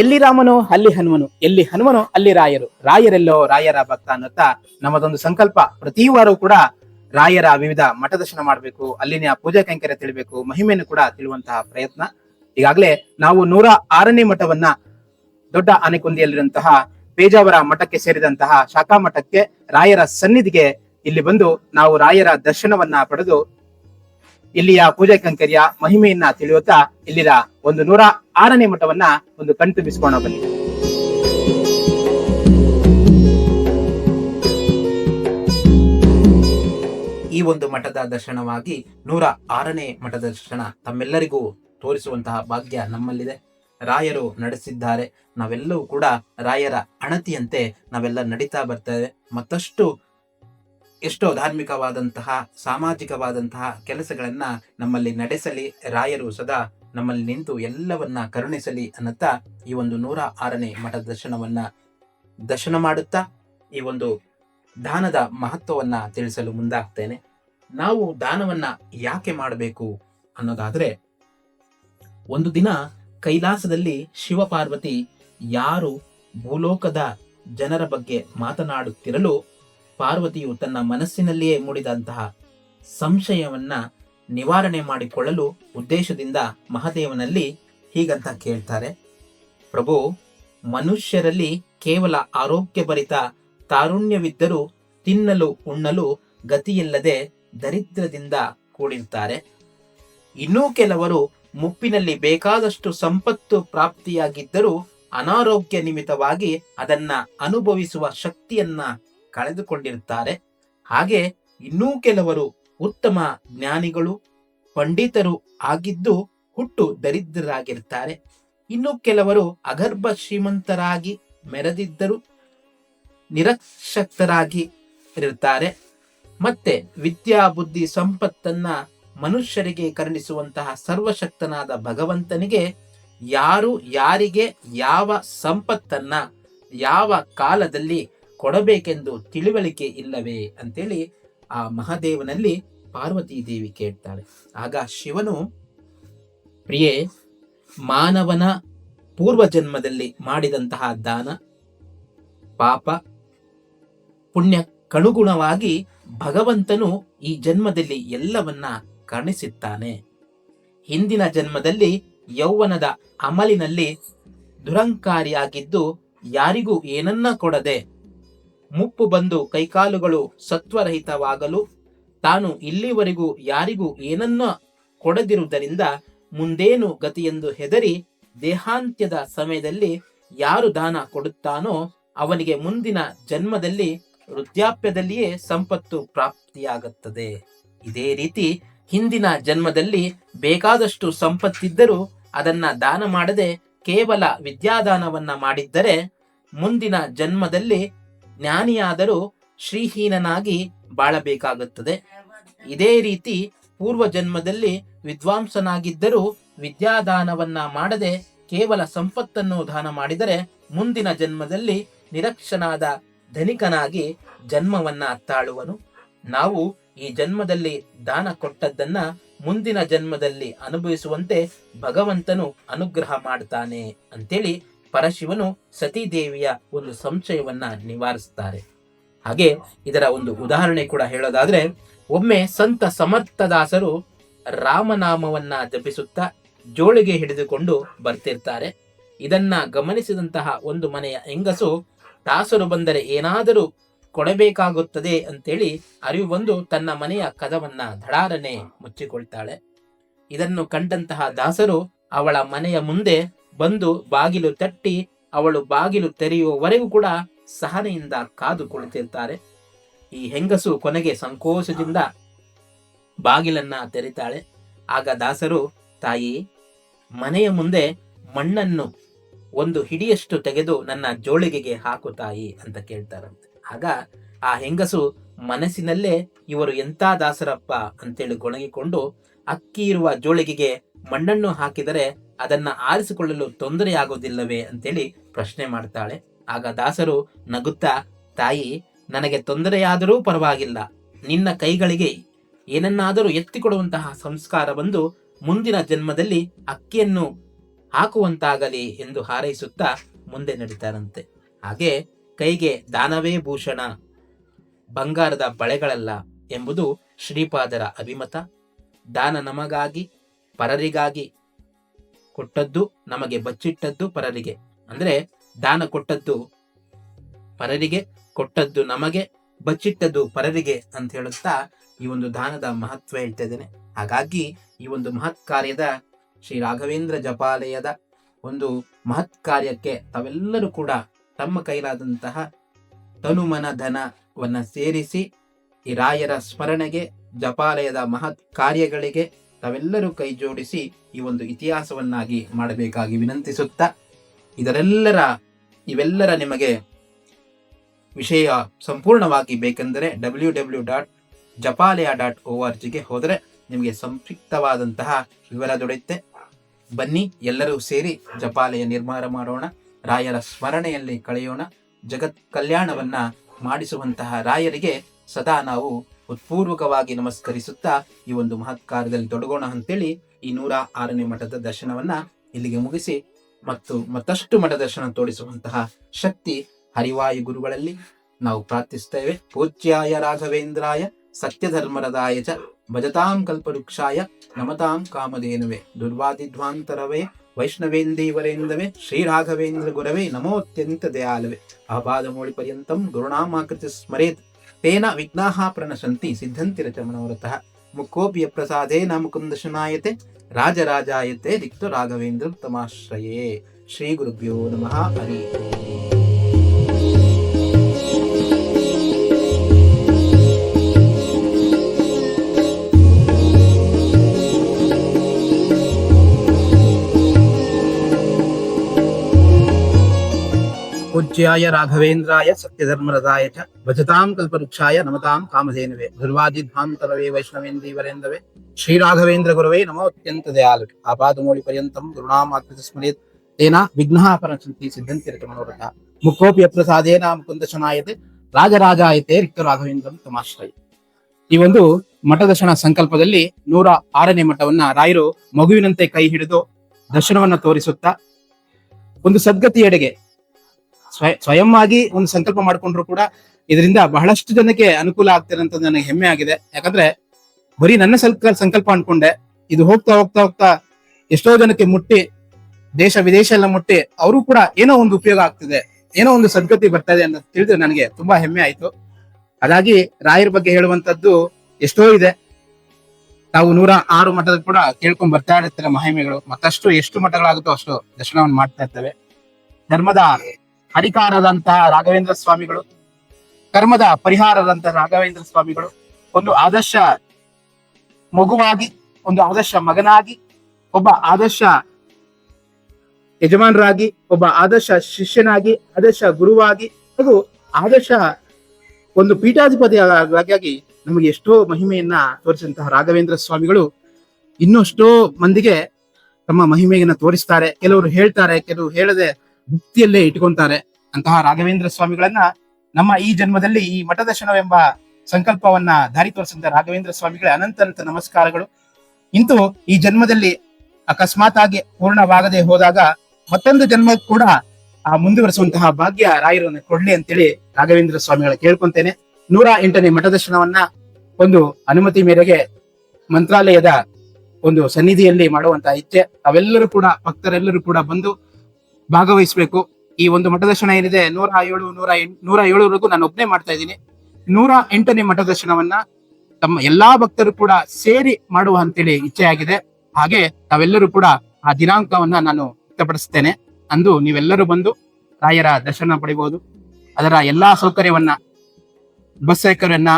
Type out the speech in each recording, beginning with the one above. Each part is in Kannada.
ಎಲ್ಲಿ ರಾಮನು, ಅಲ್ಲಿ ಹನುಮನು. ಎಲ್ಲಿ ಹನುಮನು, ಅಲ್ಲಿ ರಾಯರು. ರಾಯರೆಲ್ಲೋ, ರಾಯರ ಭಕ್ತ ಅನ್ನುತ್ತಾ ನಮ್ಮದೊಂದು ಸಂಕಲ್ಪ. ಪ್ರತಿ ವಾರವೂ ಕೂಡ ರಾಯರ ವಿವಿಧ ಮಠ ದರ್ಶನ ಮಾಡಬೇಕು, ಅಲ್ಲಿನ ಪೂಜಾ ಕೈಂಕರ್ಯ ತಿಳಿಬೇಕು, ಮಹಿಮೆಯನ್ನು ಕೂಡ ತಿಳುವಂತಹ ಪ್ರಯತ್ನ. ಈಗಾಗಲೇ ನಾವು ನೂರ ಆರನೇ ಮಠವನ್ನ ದೊಡ್ಡ ಆನೆಕೊಂದಿಯಲ್ಲಿರುವಂತಹ ಪೇಜಾವರ ಮಠಕ್ಕೆ ಸೇರಿದಂತಹ ಶಾಖಾ ಮಠಕ್ಕೆ ರಾಯರ ಸನ್ನಿಧಿಗೆ ಇಲ್ಲಿ ಬಂದು ನಾವು ರಾಯರ ದರ್ಶನವನ್ನ ಪಡೆದು ಇಲ್ಲಿಯ ಪೂಜಾ ಕಂಕರಿಯ ಮಹಿಮೆಯನ್ನ ತಿಳಿಯುತ್ತಾ ಇಲ್ಲಿನ ಒಂದು ನೂರ ಆರನೇ ಮಠವನ್ನ ಒಂದು ಕಣ್ತುಂಬಿಸಿಕೊಂಡು ಬನ್ನಿ. ಈ ಒಂದು ಮಠದ ದರ್ಶನವಾಗಿ ನೂರ ಆರನೇ ಮಠದ ದರ್ಶನ ತಮ್ಮೆಲ್ಲರಿಗೂ ತೋರಿಸುವಂತಹ ಭಾಗ್ಯ ನಮ್ಮಲ್ಲಿದೆ. ರಾಯರು ನಡೆಸಿದ್ದಾರೆ. ನಾವೆಲ್ಲವೂ ಕೂಡ ರಾಯರ ಅಣತಿಯಂತೆ ನಾವೆಲ್ಲ ನಡೀತಾ ಬರ್ತೇವೆ ಮತ್ತಷ್ಟು ಎಷ್ಟೋ ಧಾರ್ಮಿಕವಾದಂತಹ, ಸಾಮಾಜಿಕವಾದಂತಹ ಕೆಲಸಗಳನ್ನ ನಮ್ಮಲ್ಲಿ ನಡೆಸಲಿ, ರಾಯರು ಸದಾ ನಮ್ಮಲ್ಲಿ ನಿಂತು ಎಲ್ಲವನ್ನ ಕರುಣಿಸಲಿ ಅನ್ನುತ್ತಾ ಈ ಒಂದು ನೂರ ಆರನೇ ಮಠ ದರ್ಶನವನ್ನ ದರ್ಶನ ಮಾಡುತ್ತಾ, ಈ ಒಂದು ದಾನದ ಮಹತ್ವವನ್ನ ತಿಳಿಸಲು ಮುಂದಾಗ್ತೇನೆ. ನಾವು ದಾನವನ್ನ ಯಾಕೆ ಮಾಡಬೇಕು ಅನ್ನೋದಾದ್ರೆ, ಒಂದು ದಿನ ಕೈಲಾಸದಲ್ಲಿ ಶಿವಪಾರ್ವತಿ ಯಾರು ಭೂಲೋಕದ ಜನರ ಬಗ್ಗೆ ಮಾತನಾಡುತ್ತಿರಲು ಪಾರ್ವತಿಯು ತನ್ನ ಮನಸ್ಸಿನಲ್ಲಿಯೇ ಮೂಡಿದಂತಹ ಸಂಶಯವನ್ನ ನಿವಾರಣೆ ಮಾಡಿಕೊಳ್ಳಲು ಉದ್ದೇಶದಿಂದ ಮಹಾದೇವನಲ್ಲಿ ಹೀಗಂತ ಕೇಳ್ತಾರೆ. ಪ್ರಭು, ಮನುಷ್ಯರಲ್ಲಿ ಕೇವಲ ಆರೋಗ್ಯಭರಿತ ತಾರುಣ್ಯವಿದ್ದರೂ ತಿನ್ನಲು ಉಣ್ಣಲು ಗತಿಯಿಲ್ಲದೆ ದರಿದ್ರದಿಂದ ಕೂಡಿರ್ತಾರೆ ಇನ್ನೂ ಕೆಲವರು ಮುಪ್ಪಿನಲ್ಲಿ ಬೇಕಾದಷ್ಟು ಸಂಪತ್ತು ಪ್ರಾಪ್ತಿಯಾಗಿದ್ದರೂ ಅನಾರೋಗ್ಯ ನಿಮಿತ್ತವಾಗಿ ಅದನ್ನ ಅನುಭವಿಸುವ ಶಕ್ತಿಯನ್ನ ಕಳೆದುಕೊಂಡಿರುತ್ತಾರೆ. ಹಾಗೆ ಇನ್ನೂ ಕೆಲವರು ಉತ್ತಮ ಜ್ಞಾನಿಗಳು, ಪಂಡಿತರು ಆಗಿದ್ದು ಹುಟ್ಟು ದರಿದ್ರರಾಗಿರ್ತಾರೆ ಇನ್ನು ಕೆಲವರು ಅಗರ್ಭ ಶ್ರೀಮಂತರಾಗಿ ಮೆರೆದಿದ್ದರು ನಿರಕ್ಷಕ್ತರಾಗಿ ಇರುತ್ತಾರೆ. ಮತ್ತೆ ವಿದ್ಯಾ ಬುದ್ಧಿ ಸಂಪತ್ತನ್ನ ಮನುಷ್ಯರಿಗೆ ಕರುಣಿಸುವಂತಹ ಸರ್ವಶಕ್ತನಾದ ಭಗವಂತನಿಗೆ ಯಾರು ಯಾರಿಗೆ ಯಾವ ಸಂಪತ್ತನ್ನ ಯಾವ ಕಾಲದಲ್ಲಿ ಕೊಡಬೇಕೆಂದು ತಿಳಿವಳಿಕೆ ಇಲ್ಲವೇ ಅಂತೇಳಿ ಆ ಮಹಾದೇವನಲ್ಲಿ ಪಾರ್ವತಿ ದೇವಿ ಕೇಳ್ತಾಳೆ. ಆಗ ಶಿವನು, ಪ್ರಿಯೆ, ಮಾನವನ ಪೂರ್ವ ಜನ್ಮದಲ್ಲಿ ಮಾಡಿದಂತಹ ದಾನ, ಪಾಪ, ಪುಣ್ಯ ಕನುಗುಣವಾಗಿ ಭಗವಂತನು ಈ ಜನ್ಮದಲ್ಲಿ ಎಲ್ಲವನ್ನ ಕರ್ಣಿಸುತ್ತಾನೆ ಹಿಂದಿನ ಜನ್ಮದಲ್ಲಿ ಯೌವನದ ಅಮಲಿನಲ್ಲಿ ದುರಂಕಾರಿಯಾಗಿದ್ದು ಯಾರಿಗೂ ಏನನ್ನ ಕೊಡದೆ ಮುಪ್ಪು ಬಂದು ಕೈಕಾಲುಗಳು ಸತ್ವರಹಿತವಾಗಲು ತಾನು ಇಲ್ಲಿವರೆಗೂ ಯಾರಿಗೂ ಏನನ್ನ ಕೊಡದಿರುವುದರಿಂದ ಮುಂದೇನು ಗತಿಯೆಂದು ಹೆದರಿ ದೇಹಾಂತ್ಯದ ಸಮಯದಲ್ಲಿ ಯಾರು ದಾನ ಕೊಡುತ್ತಾನೋ ಅವನಿಗೆ ಮುಂದಿನ ಜನ್ಮದಲ್ಲಿ ವೃದ್ಧಾಪ್ಯದಲ್ಲಿಯೇ ಸಂಪತ್ತು ಪ್ರಾಪ್ತಿಯಾಗುತ್ತದೆ. ಇದೇ ರೀತಿ ಹಿಂದಿನ ಜನ್ಮದಲ್ಲಿ ಬೇಕಾದಷ್ಟು ಸಂಪತ್ತಿದ್ದರೂ ಅದನ್ನ ದಾನ ಮಾಡದೆ ಕೇವಲ ವಿದ್ಯಾದಾನವನ್ನ ಮಾಡಿದ್ದರೆ ಮುಂದಿನ ಜನ್ಮದಲ್ಲಿ ಜ್ಞಾನಿಯಾದರೂ ಶ್ರೀಹೀನನಾಗಿ ಬಾಳಬೇಕಾಗುತ್ತದೆ. ಇದೇ ರೀತಿ ಪೂರ್ವ ಜನ್ಮದಲ್ಲಿ ವಿದ್ವಾಂಸನಾಗಿದ್ದರೂ ವಿದ್ಯಾದಾನವನ್ನ ಮಾಡದೆ ಕೇವಲ ಸಂಪತ್ತನ್ನು ದಾನ ಮಾಡಿದರೆ ಮುಂದಿನ ಜನ್ಮದಲ್ಲಿ ನಿರಕ್ಷನಾದ ಧನಿಕನಾಗಿ ಜನ್ಮವನ್ನ ತಾಳುವನು. ನಾವು ಈ ಜನ್ಮದಲ್ಲಿ ದಾನ ಕೊಟ್ಟದ್ದನ್ನ ಮುಂದಿನ ಜನ್ಮದಲ್ಲಿ ಅನುಭವಿಸುವಂತೆ ಭಗವಂತನು ಅನುಗ್ರಹ ಮಾಡ್ತಾನೆ ಅಂತೇಳಿ ಪರಶಿವನು ಸತೀದೇವಿಯ ಒಂದು ಸಂಶಯವನ್ನ ನಿವಾರಿಸ್ತಾರೆ ಹಾಗೆ ಇದರ ಒಂದು ಉದಾಹರಣೆ ಕೂಡ ಹೇಳೋದಾದ್ರೆ, ಒಮ್ಮೆ ಸಂತ ಸಮರ್ಥದಾಸರು ರಾಮನಾಮವನ್ನ ಜಪಿಸುತ್ತಾ ಜೋಳಿಗೆ ಹಿಡಿದುಕೊಂಡು ಬರ್ತಿರ್ತಾರೆ. ಇದನ್ನ ಗಮನಿಸಿದಂತಹ ಒಂದು ಮನೆಯ ಹೆಂಗಸು, ದಾಸರು ಬಂದರೆ ಏನಾದರೂ ಕೊಡಬೇಕಾಗುತ್ತದೆ ಅಂತೇಳಿ ಅರಿವು ಬಂದು ತನ್ನ ಮನೆಯ ಕದವನ್ನ ಧಡಾರನೆ ಮುಚ್ಚಿಕೊಳ್ತಾಳೆ. ಇದನ್ನು ಕಂಡಂತಹ ದಾಸರು ಅವಳ ಮನೆಯ ಮುಂದೆ ಬಂದು ಬಾಗಿಲು ತಟ್ಟಿ ಅವಳು ಬಾಗಿಲು ತೆರೆಯುವವರೆಗೂ ಕೂಡ ಸಹನೆಯಿಂದ ಕಾದು ಕುಳಿತಿರ್ತಾರೆ ಈ ಹೆಂಗಸು ಕೊನೆಗೆ ಸಂಕೋಚದಿಂದ ಬಾಗಿಲನ್ನ ತೆರೀತಾಳೆ. ಆಗ ದಾಸರು, ತಾಯಿ, ಮನೆಯ ಮುಂದೆ ಮಣ್ಣನ್ನು ಒಂದು ಹಿಡಿಯಷ್ಟು ತೆಗೆದು ನನ್ನ ಜೋಳಿಗೆಗೆ ಹಾಕು ತಾಯಿ, ಅಂತ ಕೇಳ್ತಾರಂತೆ. ಆಗ ಆ ಹೆಂಗಸು ಮನಸ್ಸಿನಲ್ಲೇ, ಇವರು ಎಂತ ದಾಸರಪ್ಪ? ಅಂತೇಳಿ ಗೊಣಗಿಕೊಂಡು, ಅಕ್ಕಿ ಇರುವ ಜೋಳಿಗೆಗೆ ಮಣ್ಣನ್ನು ಹಾಕಿದರೆ ಅದನ್ನ ಆರಿಸಿಕೊಳ್ಳಲು ತೊಂದರೆಯಾಗೋದಿಲ್ಲವೇ ಅಂತೇಳಿ ಪ್ರಶ್ನೆ ಮಾಡ್ತಾಳೆ. ಆಗ ದಾಸರು ನಗುತ್ತಾ, ತಾಯಿ, ನನಗೆ ತೊಂದರೆಯಾದರೂ ಪರವಾಗಿಲ್ಲ. ನಿನ್ನ ಕೈಗಳಿಗೆ ಏನನ್ನಾದರೂ ಎತ್ತಿಕೊಡುವಂತಹ ಸಂಸ್ಕಾರ ಬಂದು ಮುಂದಿನ ಜನ್ಮದಲ್ಲಿ ಅಕ್ಕಿಯನ್ನು ಹಾಕುವಂತಾಗಲಿ ಎಂದು ಹಾರೈಸುತ್ತಾ ಮುಂದೆ ನಡೀತಾರಂತೆ. ಹಾಗೆ ಕೈಗೆ ದಾನವೇ ಭೂಷಣ, ಬಂಗಾರದ ಬಳೆಗಳಲ್ಲ ಎಂಬುದು ಶ್ರೀಪಾದರ ಅಭಿಮತ. ದಾನ ನಮಗಾಗಿ, ಪರರಿಗಾಗಿ ಕೊಟ್ಟದ್ದು ನಮಗೆ ಬಚ್ಚಿಟ್ಟದ್ದು ಪರರಿಗೆ. ಅಂದ್ರೆ ದಾನ ಕೊಟ್ಟದ್ದು ಪರರಿಗೆ, ಕೊಟ್ಟದ್ದು ನಮಗೆ, ಬಚ್ಚಿಟ್ಟದ್ದು ಪರರಿಗೆ ಅಂತ ಹೇಳುತ್ತಾ ಈ ಒಂದು ದಾನದ ಮಹತ್ವ ಹೇಳ್ತಾ ಇದ್ದೇನೆ. ಹಾಗಾಗಿ ಈ ಒಂದು ಮಹತ್ ಕಾರ್ಯದ ಶ್ರೀ ರಾಘವೇಂದ್ರ ಜಪಾಲಯದ ಒಂದು ಮಹತ್ ಕಾರ್ಯಕ್ಕೆ ತಾವೆಲ್ಲರೂ ಕೂಡ ತಮ್ಮ ಕೈಲಾದಂತಹ ತನುಮನ ಧನವನ್ನು ಸೇರಿಸಿ ಈ ರಾಯರ ಸ್ಮರಣೆಗೆ, ಜಪಾಲಯದ ಮಹತ್ ಕಾರ್ಯಗಳಿಗೆ ತಾವೆಲ್ಲರೂ ಕೈ ಜೋಡಿಸಿ ಈ ಒಂದು ಇತಿಹಾಸವನ್ನಾಗಿ ಮಾಡಬೇಕಾಗಿ ವಿನಂತಿಸುತ್ತಾ ಇದರೆಲ್ಲರ, ಇವೆಲ್ಲರ ನಿಮಗೆ ವಿಷಯ ಸಂಪೂರ್ಣವಾಗಿ ಬೇಕೆಂದರೆ W W dot Japalaya dot O R ಜಿಗೆ ಹೋದರೆ ನಿಮಗೆ ಸಂಕ್ಷಿಪ್ತವಾದಂತಹ ವಿವರ ದೊರೆಯುತ್ತೆ. ಬನ್ನಿ, ಎಲ್ಲರೂ ಸೇರಿ ಜಪಾಲಯ ನಿರ್ಮಾಣ ಮಾಡೋಣ, ರಾಯರ ಸ್ಮರಣೆಯಲ್ಲಿ ಕಳೆಯೋಣ. ಜಗತ್ ಕಲ್ಯಾಣವನ್ನು ಮಾಡಿಸುವಂತಹ ರಾಯರಿಗೆ ಸದಾ ನಾವು ಉತ್ಪೂರ್ವಕವಾಗಿ ನಮಸ್ಕರಿಸುತ್ತಾ ಈ ಒಂದು ಮಹತ್ ಕಾರ್ಯದಲ್ಲಿ ತೊಡಗೋಣ ಅಂತೇಳಿ ಈ ನೂರ ಆರನೇ ಮಠದ ದರ್ಶನವನ್ನ ಇಲ್ಲಿಗೆ ಮುಗಿಸಿ ಮತ್ತು ಮತ್ತಷ್ಟು ಮಠ ದರ್ಶನ ತೋರಿಸುವಂತಹ ಶಕ್ತಿ ಹರಿವಾಯು ಗುರುಗಳಲ್ಲಿ ನಾವು ಪ್ರಾರ್ಥಿಸುತ್ತೇವೆ. ಪೂಜ್ಯಾಯ ರಾಘವೇಂದ್ರಾಯ, ಸತ್ಯಧರ್ಮರದಾಯ ಚ, ಭಜತಾಂ ಕಲ್ಪವೃಕ್ಷಾಯ, ನಮತಾಂ ಕಾಮಧೇನುವೆ, ದುರ್ವಾದಿಧ್ವಾಂತರವೇ ವೈಷ್ಣವೇಂದೀವರೇಂದವೇ ಶ್ರೀರಾಘವೇಂದ್ರ ಗುರವೇ ನಮೋತ್ಯಂತ ದಯಾಲವೇ. ಮೌಳಿ ಪರ್ಯಂತಂ ಗುರುಣಾಮಾಕೃತಿ ಸ್ಮರೇತ್. ತೇನ ವಿಘ್ನಾಃ ಪ್ರಣಶಂತಿ ಸಿದ್ಧಂತಿ ರಚ ಮನೋರಥಃ ಮುಖೋಪಿ ಪ್ರಸಾದೇನ ಮುಕುಂದಶನಾಯತೆ ರಾಜರಾಜಾಯತೆ ರಿಕ್ತ ರಾಘವೇಂದ್ರ ತಮಾಶ್ರಯೇ ಶ್ರೀ ಗುರುಭ್ಯೋ ನಮಃ ಹರಿ ಪೂಜ್ಯಾಯ ರಾಘವೇಂದ್ರಾಯ ಸತ್ಯಧರ್ಮರದಾಯ ಚ ಭಜತಾಂ ಕಲ್ಪವೃಕ್ಷಾಯ ನಮತಾಂ ಕಾಮಧೇನುವೆ. ಧ್ರುವಾದಿಧ್ವಾಂತರವೇ ವೈಷ್ಣವೇಂದೀವರೇಂದವೇ ಶ್ರೀರಾಘವೇಂದ್ರ ಗುರವೇ ನಮೋ ಅತ್ಯಂತ ದಯಾಲು ಆಪಾದಮೂಳಿ ಪರ್ಯಂತಂ ಗುರುಣಾಮಾಕೃತ ಸ್ಮರೇತ್ ತೇನ ವಿಘ್ನಃ ಪರಚಂತಿ ಸಿದ್ಧಂತಿ ರಚ ಮನೋರಥ. ಮುಖೋಪಿ ಅಪ್ರಸಾದೇನ ಮುಕುಂದ ಶನಾಯತೆ ರಾಜರಾಜಾಯತೆ ರಿಕ್ತ ರಾಘವೇಂದ್ರಂ ತಮಾಶ್ರಯ. ಈ ಒಂದು ಮಠದರ್ಶನ ಸಂಕಲ್ಪದಲ್ಲಿ ನೂರ ಆರನೇ ಮಠವನ್ನ ರಾಯರು ಮಗುವಿನಂತೆ ಕೈ ಹಿಡಿದು ದರ್ಶನವನ್ನ ತೋರಿಸುತ್ತಾ ಒಂದು ಸದ್ಗತಿಯೆಡೆಗೆ ಸ್ವಯ ಆಗಿ ಒಂದು ಸಂಕಲ್ಪ ಮಾಡ್ಕೊಂಡ್ರು ಕೂಡ ಇದರಿಂದ ಬಹಳಷ್ಟು ಜನಕ್ಕೆ ಅನುಕೂಲ ಆಗ್ತಿರಂತ ನನಗೆ ಹೆಮ್ಮೆ ಆಗಿದೆ. ಯಾಕಂದ್ರೆ ಬರೀ ನನ್ನ ಸಲ್ಪ ಸಂಕಲ್ಪ ಅನ್ಕೊಂಡೆ, ಇದು ಹೋಗ್ತಾ ಹೋಗ್ತಾ ಹೋಗ್ತಾ ಎಷ್ಟೋ ಜನಕ್ಕೆ ಮುಟ್ಟಿ, ದೇಶ ವಿದೇಶ ಎಲ್ಲ ಮುಟ್ಟಿ, ಅವರು ಕೂಡ ಏನೋ ಒಂದು ಉಪಯೋಗ ಆಗ್ತಿದೆ, ಏನೋ ಒಂದು ಸದ್ಗತಿ ಬರ್ತಾ ಇದೆ ಅಂತ ತಿಳಿದ್ರೆ ನನಗೆ ತುಂಬಾ ಹೆಮ್ಮೆ ಆಯ್ತು. ಹಾಗಾಗಿ ರಾಯರ ಬಗ್ಗೆ ಹೇಳುವಂತದ್ದು ಎಷ್ಟೋ ಇದೆ. ತಾವು ನೂರ ಆರು ಮಠದ ಕೂಡ ಕೇಳ್ಕೊಂಡ್ ಬರ್ತಾ ಇರ್ತಾರೆ ಮಹಿಮೆಗಳು, ಮತ್ತಷ್ಟು ಎಷ್ಟು ಮಠಗಳಾಗುತ್ತೋ ಅಷ್ಟು ದರ್ಶನವನ್ನು ಮಾಡ್ತಾ ಇರ್ತವೆ. ಧರ್ಮದ ಹರಿಕಾರದಂತಹ ರಾಘವೇಂದ್ರ ಸ್ವಾಮಿಗಳು, ಕರ್ಮದ ಪರಿಹಾರದಂತಹ ರಾಘವೇಂದ್ರ ಸ್ವಾಮಿಗಳು, ಒಂದು ಆದರ್ಶ ಮಗುವಾಗಿ, ಒಂದು ಆದರ್ಶ ಮಗನಾಗಿ, ಒಬ್ಬ ಆದರ್ಶ ಯಜಮಾನರಾಗಿ, ಒಬ್ಬ ಆದರ್ಶ ಶಿಷ್ಯನಾಗಿ, ಆದರ್ಶ ಗುರುವಾಗಿ ಹಾಗೂ ಆದರ್ಶ ಒಂದು ಪೀಠಾಧಿಪತಿಯಾಗಿ ನಮಗೆ ಎಷ್ಟೋ ಮಹಿಮೆಯನ್ನ ತೋರಿಸಿದಂತಹ ರಾಘವೇಂದ್ರ ಸ್ವಾಮಿಗಳು ಇನ್ನೂ ಮಂದಿಗೆ ತಮ್ಮ ಮಹಿಮೆಯನ್ನ ತೋರಿಸ್ತಾರೆ. ಕೆಲವರು ಹೇಳ್ತಾರೆ, ಕೆಲವರು ಹೇಳದೆ ಭಕ್ತಿಯಲ್ಲೇ ಇಟ್ಕೊಂತಾರೆ ಅಂತಹ ರಾಘವೇಂದ್ರ ಸ್ವಾಮಿಗಳನ್ನ ನಮ್ಮ ಈ ಜನ್ಮದಲ್ಲಿ ಈ ಮಠದರ್ಶನವೆಂಬ ಸಂಕಲ್ಪವನ್ನ ದಾರಿ ತೋರಿಸಿದ ರಾಘವೇಂದ್ರ ಸ್ವಾಮಿಗಳ ಅನಂತ ನಮಸ್ಕಾರಗಳು. ಇಂತೂ ಈ ಜನ್ಮದಲ್ಲಿ ಅಕಸ್ಮಾತ್ ಆಗಿ ಪೂರ್ಣವಾಗದೆ ಹೋದಾಗ ಮತ್ತೊಂದು ಜನ್ಮ ಕೂಡ ಆ ಮುಂದುವರಿಸುವಂತಹ ಭಾಗ್ಯ ರಾಯರನ್ನು ಕೊಡ್ಲಿ ಅಂತೇಳಿ ರಾಘವೇಂದ್ರ ಸ್ವಾಮಿಗಳ ಕೇಳ್ಕೊಂತೇನೆ. ನೂರ ಎಂಟನೇ ಮಠದರ್ಶನವನ್ನ ಒಂದು ಅನುಮತಿ ಮೇರೆಗೆ ಮಂತ್ರಾಲಯದ ಒಂದು ಸನ್ನಿಧಿಯಲ್ಲಿ ಮಾಡುವಂತಹ ಇಚ್ಛೆ. ಅವೆಲ್ಲರೂ ಕೂಡ ಭಕ್ತರೆಲ್ಲರೂ ಕೂಡ ಬಂದು ಭಾಗವಹಿಸಬೇಕು. ಈ ಒಂದು ಮಠದರ್ಶನ ಏನಿದೆ? ನೂರ ಏಳು, ನೂರ ಎಂಟು, ನೂರ ಏಳವರೆಗೂ ನಾನು ಒಬ್ಬನೇ ಮಾಡ್ತಾ ಇದ್ದೀನಿ. ನೂರ ಎಂಟನೇ ಮಠದರ್ಶನವನ್ನ ತಮ್ಮ ಎಲ್ಲಾ ಭಕ್ತರು ಕೂಡ ಸೇರಿ ಮಾಡುವ ಅಂತೇಳಿ ಇಚ್ಛೆ ಆಗಿದೆ. ಹಾಗೆ ತಾವೆಲ್ಲರೂ ಕೂಡ ಆ ದಿನಾಂಕವನ್ನ ನಾನು ವ್ಯಕ್ತಪಡಿಸ್ತೇನೆ. ಅಂದು ನೀವೆಲ್ಲರೂ ಬಂದು ರಾಯರ ದರ್ಶನ ಪಡಿಬಹುದು ಅದರ ಎಲ್ಲಾ ಸೌಕರ್ಯವನ್ನ, ಬಸ್ ಸೌಕರ್ಯವನ್ನ,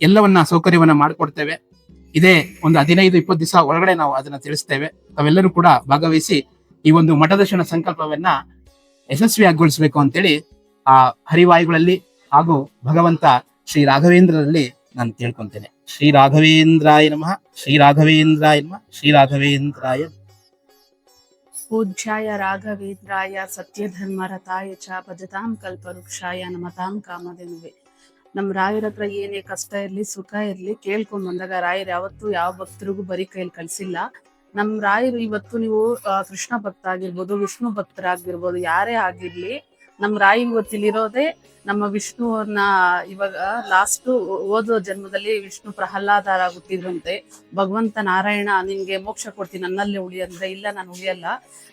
ಎಲ್ಲವನ್ನ ಸೌಕರ್ಯವನ್ನ ಮಾಡಿಕೊಡ್ತೇವೆ. ಇದೇ ಒಂದು ಹದಿನೈದು, ಇಪ್ಪತ್ತು ದಿವಸ ಒಳಗಡೆ ನಾವು ಅದನ್ನ ತಿಳಿಸ್ತೇವೆ. ತಾವೆಲ್ಲರೂ ಕೂಡ ಭಾಗವಹಿಸಿ ಈ ಒಂದು ಮಠದರ್ಶನ ಸಂಕಲ್ಪವನ್ನ ಯಶಸ್ವಿಯಾಗಿಗೊಳಿಸಬೇಕು ಅಂತೇಳಿ ಆ ಹರಿವಾಯುಗಳಲ್ಲಿ ಹಾಗೂ ಭಗವಂತ ಶ್ರೀ ರಾಘವೇಂದ್ರರಲ್ಲಿ ನಾನು ತಿಳ್ಕೊಂತೇನೆ ಶ್ರೀ ರಾಘವೇಂದ್ರಾಯ ನಮಃ. ಶ್ರೀ ರಾಘವೇಂದ್ರಾಯ ನಮಃ. ಶ್ರೀ ರಾಘವೇಂದ್ರಾಯ ಪೂಜ್ಯಾಯ ರಾಘವೇಂದ್ರಾಯ ಸತ್ಯಧರ್ಮ ರಥಾಯ ಚ ಭಜತಾಂ ಕಲ್ಪವೃಕ್ಷಾಯ ನಮತಾಂ ಕಾಮಧೇನುವೆ. ನಮ್ಮ ರಾಯರ ಹತ್ರ ಏನೇ ಕಷ್ಟ ಇರಲಿ ಸುಖ ಇರಲಿ ಕೇಳ್ಕೊಂಡ್ ಬಂದಾಗ ರಾಯರ್ ಯಾವತ್ತೂ ಯಾವ ಭಕ್ತರಿಗೂ ಬರೀ ಕೈಲಿ ಕಳಿಸಿಲ್ಲ. ನಮ್ ರಾಯರು ಇವತ್ತು ನೀವು ಕೃಷ್ಣ ಭಕ್ತ ಆಗಿರ್ಬೋದು ವಿಷ್ಣು ಭಕ್ತರಾಗಿರ್ಬೋದು ಯಾರೇ ಆಗಿರ್ಲಿ ನಮ್ ರಾಯ ಇವತ್ತು ಇಲ್ಲಿರೋದೇ ನಮ್ಮ ವಿಷ್ಣುವನ್ನ ಇವಾಗ ಲಾಸ್ಟ್ ಓದೋ ಜನ್ಮದಲ್ಲಿ ವಿಷ್ಣು ಪ್ರಹ್ಲಾದರ ಭಗವಂತ ನಾರಾಯಣ, ನಿನ್ಗೆ ಮೋಕ್ಷ ಕೊಡ್ತೀನಿ, ನನ್ನಲ್ಲೇ ಉಳಿ ಅಂದ್ರೆ ಇಲ್ಲ, ನಾನು ಉಳಿಯಲ್ಲ.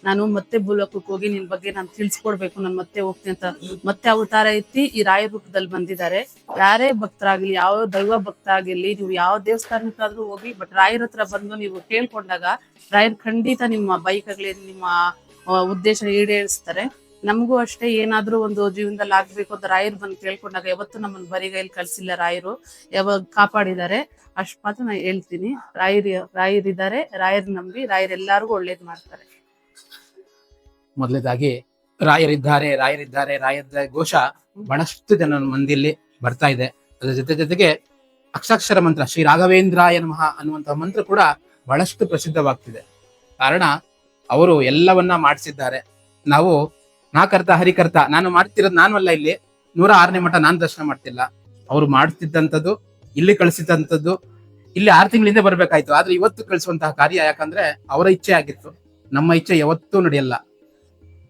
ನಾನು ಮತ್ತೆ ಭೂಲೋಕಕ್ಕೆ ಹೋಗಿ ನಿನ್ ಬಗ್ಗೆ ನಾನು ತಿಳಿಸ್ಕೊಡ್ಬೇಕು, ನಾನು ಮತ್ತೆ ಹೋಗ್ತೀನಿ ಅಂತ ಮತ್ತೆ ಅವತಾರ ಎತ್ತಿ ಈ ರಾಯ ರೂಪದಲ್ಲಿ ಬಂದಿದ್ದಾರೆ. ಯಾರೇ ಭಕ್ತರಾಗ್ಲಿ, ಯಾವ ದೈವ ಭಕ್ತ ಆಗಿರ್ಲಿ ನೀವು ಯಾವ ದೇವಸ್ಥಾನಕ್ಕಾದ್ರೂ ಹೋಗಿ ಬಟ್ ರಾಯರ ಹತ್ರ ಬಂದು ನೀವು ಕೇಳ್ಕೊಂಡಾಗ ರಾಯರ್ ಖಂಡಿತ ನಿಮ್ಮ ಬೈಕ್ ಆಗ್ಲಿ ನಿಮ್ಮ ಉದ್ದೇಶ ಈಡೇರಿಸ್ತಾರೆ. ನಮಗೂ ಅಷ್ಟೇ ಏನಾದ್ರೂ ಒಂದು ಜೀವನದಲ್ಲಿ ಆಗ್ಬೇಕು ಅಂತ ರಾಯರು ಬಂದು ಕೇಳ್ಕೊಂಡಾಗ ಯಾವತ್ತು ನಮ್ಮನ್ನ ಬರಿಗೈಲಿ ಕಳ್ಸಿಲ್ಲ ರಾಯರು. ಯಾವಾಗ ಕಾಪಾಡಿದ್ದಾರೆ ಅಷ್ಟು ಮಾತ್ರ ನಾನು ಹೇಳ್ತೀನಿ. ರಾಯರ್ ರಾಯರಿದ್ದಾರೆ ರಾಯರ್ ನಂಬಿ, ರಾಯರ್ ಎಲ್ಲಾರ್ಗು ಒಳ್ಳೇದ್ ಮಾಡ್ತಾರೆ. ಮೊದಲನೇದಾಗಿ ರಾಯರಿದ್ದಾರೆ ರಾಯರಿದ್ದಾರೆ ರಾಯರ ಘೋಷ ಬಹಳಷ್ಟು ಜನ ಮಂದಿಯಲ್ಲಿ ಬರ್ತಾ ಇದೆ. ಅದರ ಜೊತೆ ಜೊತೆಗೆ ಅಕ್ಷಾಕ್ಷರ ಮಂತ್ರ, ಶ್ರೀ ರಾಘವೇಂದ್ರಾಯ ನಮಃ ಅನ್ನುವಂತಹ ಮಂತ್ರ ಕೂಡ ಬಹಳಷ್ಟು ಪ್ರಸಿದ್ಧವಾಗ್ತಿದೆ. ಕಾರಣ, ಅವರು ಎಲ್ಲವನ್ನ ಮಾಡಿಸಿದ್ದಾರೆ. ನಾವು ನಾ ಕರ್ತ ಹರಿಕರ್ತ ನಾನು ಮಾಡ್ತಿರೋದು ನಾನು ಅಲ್ಲ ಇಲ್ಲಿ. ನೂರ ಆರನೇ ಮಠ ನಾನು ದರ್ಶನ ಮಾಡ್ತಿಲ್ಲ. ಅವರು ಮಾಡ್ತಿದ್ದಂಥದ್ದು, ಇಲ್ಲಿ ಕಳಿಸಿದಂಥದ್ದು, ಇಲ್ಲಿ ಆರು ತಿಂಗಳಿಂದ ಬರ್ಬೇಕಾಯ್ತು. ಆದ್ರೆ ಇವತ್ತು ಕಳಿಸುವಂತಹ ಕಾರ್ಯ ಯಾಕಂದ್ರೆ ಅವರ ಇಚ್ಛೆ ಆಗಿತ್ತು. ನಮ್ಮ ಇಚ್ಛೆ ಯಾವತ್ತೂ ನಡೆಯಲ್ಲ.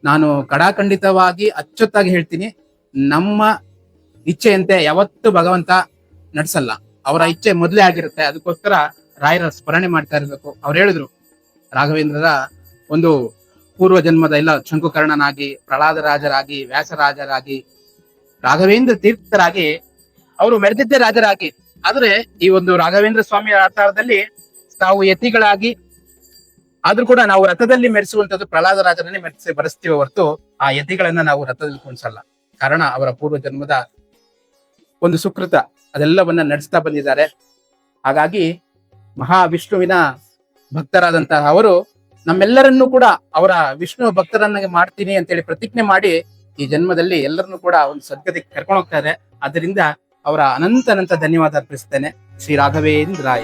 ನಾನು ಕಡಾಖಂಡಿತವಾಗಿ ಅಚ್ಚೊತ್ತಾಗಿ ಹೇಳ್ತೀನಿ, ನಮ್ಮ ಇಚ್ಛೆಯಂತೆ ಯಾವತ್ತು ಭಗವಂತ ನಡೆಸಲ್ಲ. ಅವರ ಇಚ್ಛೆ ಮೊದಲೇ ಆಗಿರುತ್ತೆ. ಅದಕ್ಕೋಸ್ಕರ ರಾಯರ ಸ್ಮರಣೆ ಮಾಡ್ತಾ ಇರಬೇಕು. ಅವ್ರು ಹೇಳಿದ್ರು, ರಾಘವೇಂದ್ರರ ಒಂದು ಪೂರ್ವ ಜನ್ಮದ ಎಲ್ಲ ಶಂಕುಕರ್ಣನಾಗಿ ಪ್ರಹ್ಲಾದ ರಾಜರಾಗಿ ವ್ಯಾಸರಾಜರಾಗಿ, ರಾಘವೇಂದ್ರ ತೀರ್ಥರಾಗಿ, ಅವರು ಮೆರೆದಿದ್ದೇ ರಾಜರಾಗಿ. ಆದ್ರೆ ಈ ಒಂದು ರಾಘವೇಂದ್ರ ಸ್ವಾಮಿಯ ಅವತಾರದಲ್ಲಿ ತಾವು ಯತಿಗಳಾಗಿ, ಆದ್ರೂ ಕೂಡ ನಾವು ರಥದಲ್ಲಿ ಮೆರೆಸುವಂತದ್ದು ಪ್ರಹ್ಲಾದ ರಾಜರನ್ನೇ ಮೆರೆಸಿ ಬರೆಸ್ತೀವಿ ಹೊರತು ಆ ಯತಿಗಳನ್ನ ನಾವು ರಥದಲ್ಲಿ ಕುಣಿಸಲ್ಲ ಕಾರಣ ಅವರ ಪೂರ್ವ ಜನ್ಮದ ಒಂದು ಸುಕೃತ, ಅದೆಲ್ಲವನ್ನ ನಡೆಸ್ತಾ ಬಂದಿದ್ದಾರೆ. ಹಾಗಾಗಿ ಮಹಾವಿಷ್ಣುವಿನ ಭಕ್ತರಾದಂತಹ ಅವರು ನಮ್ಮೆಲ್ಲರನ್ನೂ ಕೂಡ ಅವರ ವಿಷ್ಣು ಭಕ್ತರನ್ನಾಗಿ ಮಾಡ್ತೀನಿ ಅಂತೇಳಿ ಪ್ರತಿಜ್ಞೆ ಮಾಡಿ ಈ ಜನ್ಮದಲ್ಲಿ ಎಲ್ಲರನ್ನೂ ಕೂಡ ಒಂದು ಸದ್ಗತಿಗೆ ಕರ್ಕೊಂಡು ಹೋಗ್ತಾರೆ ಅದರಿಂದ ಅವರ ಅನಂತ ಅನಂತ ಧನ್ಯವಾದ ಅರ್ಪಿಸ್ತೇನೆ. ಶ್ರೀ ರಾಘವೇಂದ್ರಾಯ.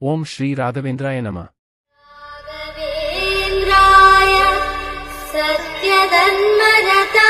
ஓம் ஸ்ரீ ராகவேந்திராய நம. சத்யதன்மரதா